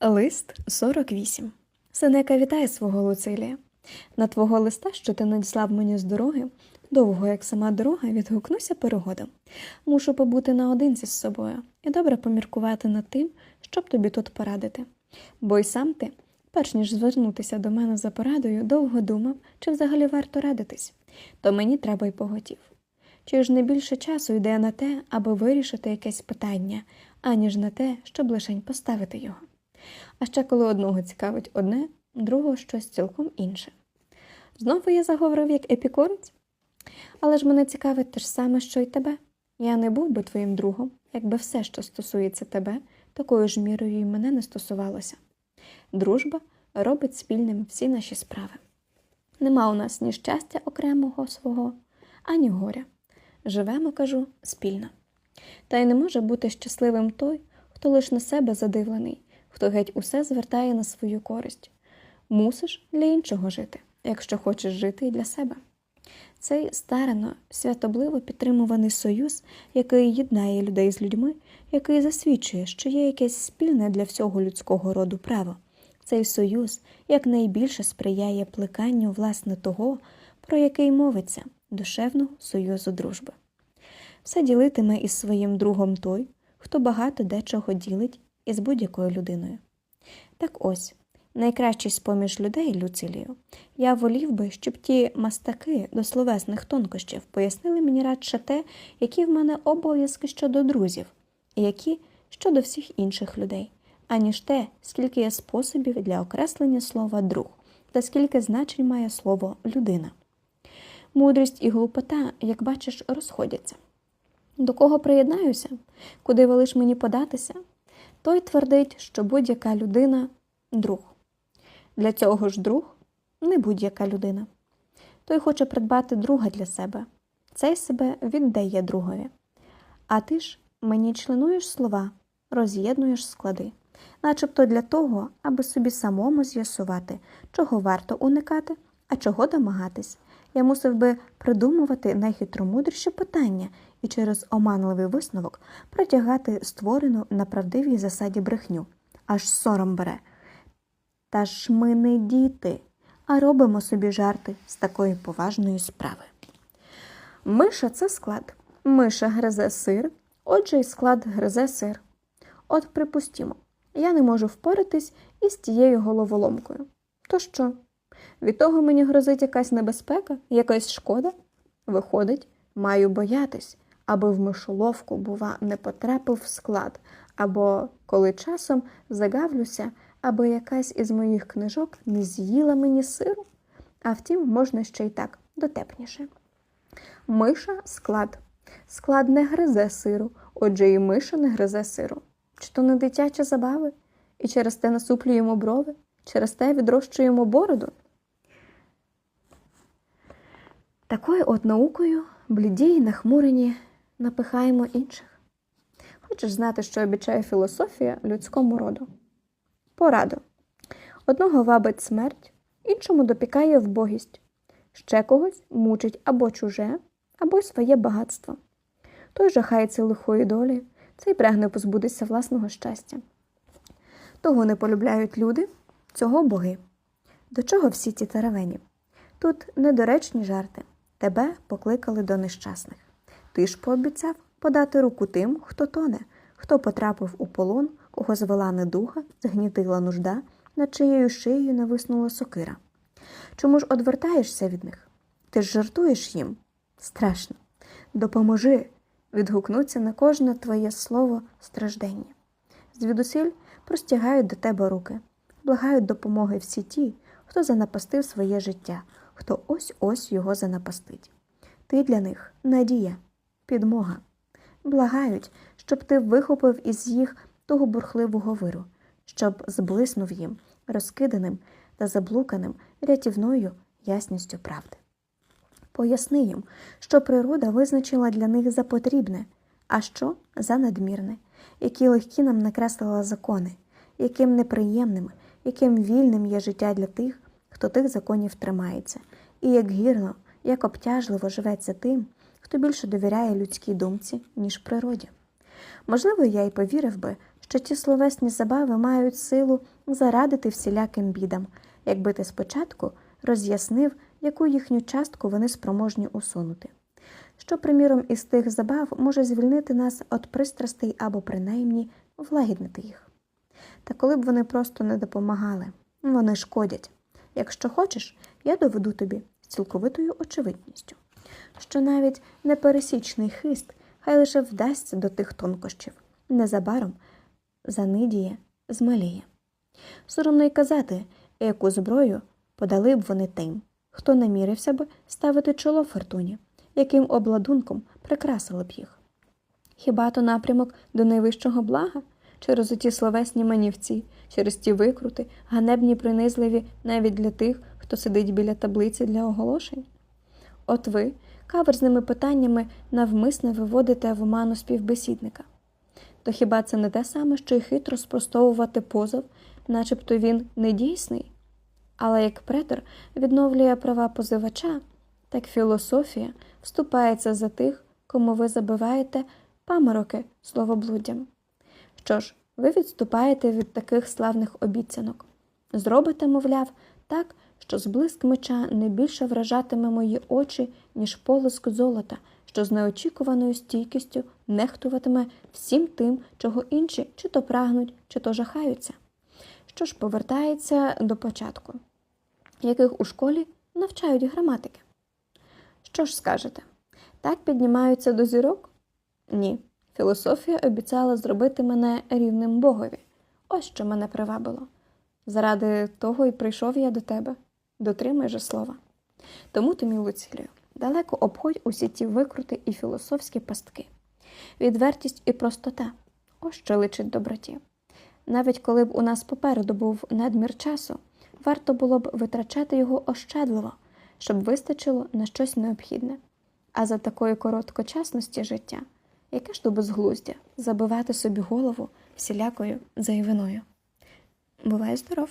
Лист 48. Сенека вітає свого Луцилія. На твого листа, що ти надіслав мені з дороги, довго, як сама дорога, відгукнуся перегодом. Мушу побути наодинці з собою і добре поміркувати над тим, щоб тобі тут порадити. Бо й сам ти, перш ніж звернутися до мене за порадою, довго думав, чи взагалі варто радитись, то мені треба й поготів. Чи ж не більше часу йде на те, аби вирішити якесь питання, аніж на те, щоб лишень поставити його. А ще коли одного цікавить одне, другого щось цілком інше. Знову я заговорив як епікорець? Але ж мене цікавить те ж саме, що й тебе. Я не був би твоїм другом, якби все, що стосується тебе, такою ж мірою й мене не стосувалося. Дружба робить спільними всі наші справи. Нема у нас ні щастя окремого свого, ані горя. Живемо, кажу, спільно. Та й не може бути щасливим той, хто лиш на себе задивлений, хто геть усе звертає на свою користь. Мусиш для іншого жити, якщо хочеш жити і для себе. Цей старано, святобливо підтримуваний союз, який єднає людей з людьми, який засвідчує, що є якесь спільне для всього людського роду право. Цей союз якнайбільше сприяє плеканню власне того, про який мовиться душевного союзу дружби. Все ділитиме із своїм другом той, хто багато дечого ділить із будь-якою людиною. Так ось, найкращий з поміж людей, Люцилію, я волів би, щоб ті мастаки до словесних тонкощів пояснили мені радше те, які в мене обов'язки щодо друзів, і які щодо всіх інших людей, аніж те, скільки є способів для окреслення слова друг та скільки значень має слово людина. Мудрість і глупота, як бачиш, розходяться. До кого приєднаюся, куди велиш мені податися, той твердить, що будь-яка людина друг. Для цього ж друг не будь-яка людина. Той хоче придбати друга для себе, цей себе віддає другові. А ти ж мені членуєш слова, роз'єднуєш склади, начебто для того, аби собі самому з'ясувати, чого варто уникати, а чого домагатись. Я мусив би придумувати найхитромудріші питання і через оманливий висновок протягати створену на правдивій засаді брехню, аж сором бере. Та ж ми не діти, а робимо собі жарти з такої поважної справи. Миша це склад. Миша гризе сир, отже, і склад гризе сир. От, припустімо, я не можу впоратись із тією головоломкою. То що? Від того мені грозить якась небезпека, якась шкода? Виходить, маю боятись, аби в мишоловку, бува, не потрапив в склад, або коли часом загавлюся, аби якась із моїх книжок не з'їла мені сиру, а втім, можна ще й так дотепніше. Миша склад. Склад не гризе сиру, отже, і миша не гризе сиру. Чи то не дитячі забави? І через те насуплюємо брови, через те відрощуємо бороду. Такою от наукою, бліді й нахмурені, напихаємо інших. Хочеш знати, що обіцяє філософія людському роду? Пораду. Одного вабить смерть, іншому допікає вбогість, ще когось мучить або чуже, або й своє багатство. Той жахається лихої долі, цей прагне позбутися власного щастя. Того не полюбляють люди, цього боги. До чого всі ті таравені? Тут недоречні жарти. Тебе покликали до нещасних. Ти ж пообіцяв подати руку тим, хто тоне, хто потрапив у полон, кого звела недуха, згнітила нужда, над чиєю шиєю нависнула сокира. Чому ж одвертаєшся від них? Ти ж жартуєш їм? Страшно. Допоможи. Відгукнуться на кожне твоє слово страждення. Звідусіль простягають до тебе руки, благають допомоги всі ті, хто занапастив своє життя, хто ось ось його занапастить. Ти для них надія, підмога. Благають, щоб ти вихопив із їх того бурхливого виру, щоб зблиснув їм розкиданим та заблуканим рятівною ясністю правди. Поясни їм, що природа визначила для них за потрібне, а що за надмірне, які легкі нам накреслила закони, яким неприємним, яким вільним є життя для тих, хто тих законів тримається, і як гірно, як обтяжливо живеться тим, хто більше довіряє людській думці, ніж природі. Можливо, я й повірив би, що ті словесні забави мають силу зарадити всіляким бідам, якби ти спочатку роз'яснив, яку їхню частку вони спроможні усунути. Що, приміром, із тих забав може звільнити нас від пристрастей або принаймні влагіднити їх. Та коли б вони просто не допомагали, вони шкодять. Якщо хочеш, я доведу тобі з цілковитою очевидністю, що навіть непересічний хист хай лише вдасться до тих тонкощів, незабаром занидіє, змаліє. Соромно й казати, яку зброю подали б вони тим, хто намірився б ставити чоло фортуні, яким обладунком прикрасили б їх. Хіба то напрямок до найвищого блага? Через оті словесні манівці, через ті викрути, ганебні принизливі навіть для тих, хто сидить біля таблиці для оголошень? От ви каверзними питаннями навмисне виводите в оману співбесідника. То хіба це не те саме, що й хитро спростовувати позов, начебто він недійсний? Але як претор відновлює права позивача, так філософія вступається за тих, кому ви забиваєте памороки словоблуддям. Що ж, ви відступаєте від таких славних обіцянок. Зробите, мовляв, так, що зблиск меча не більше вражатиме мої очі, ніж полиск золота, що з неочікуваною стійкістю нехтуватиме всім тим, чого інші чи то прагнуть, чи то жахаються. Що ж повертається до початку, яких у школі навчають граматики. Що ж скажете? Так піднімаються до зірок? Ні. Філософія обіцяла зробити мене рівним Богові. Ось що мене привабило. Заради того і прийшов я до тебе. Дотримай же слова. Тому ти, мій далеко обходь усі ті викрути і філософські пастки. Відвертість і простота ось що личить доброті. Навіть коли б у нас попереду був надмір часу, варто було б витрачати його ощадливо, щоб вистачило на щось необхідне. А за такої короткочасності життя, яке ж то безглуздя забивати собі голову всілякою зайвиною. Бувай здоров!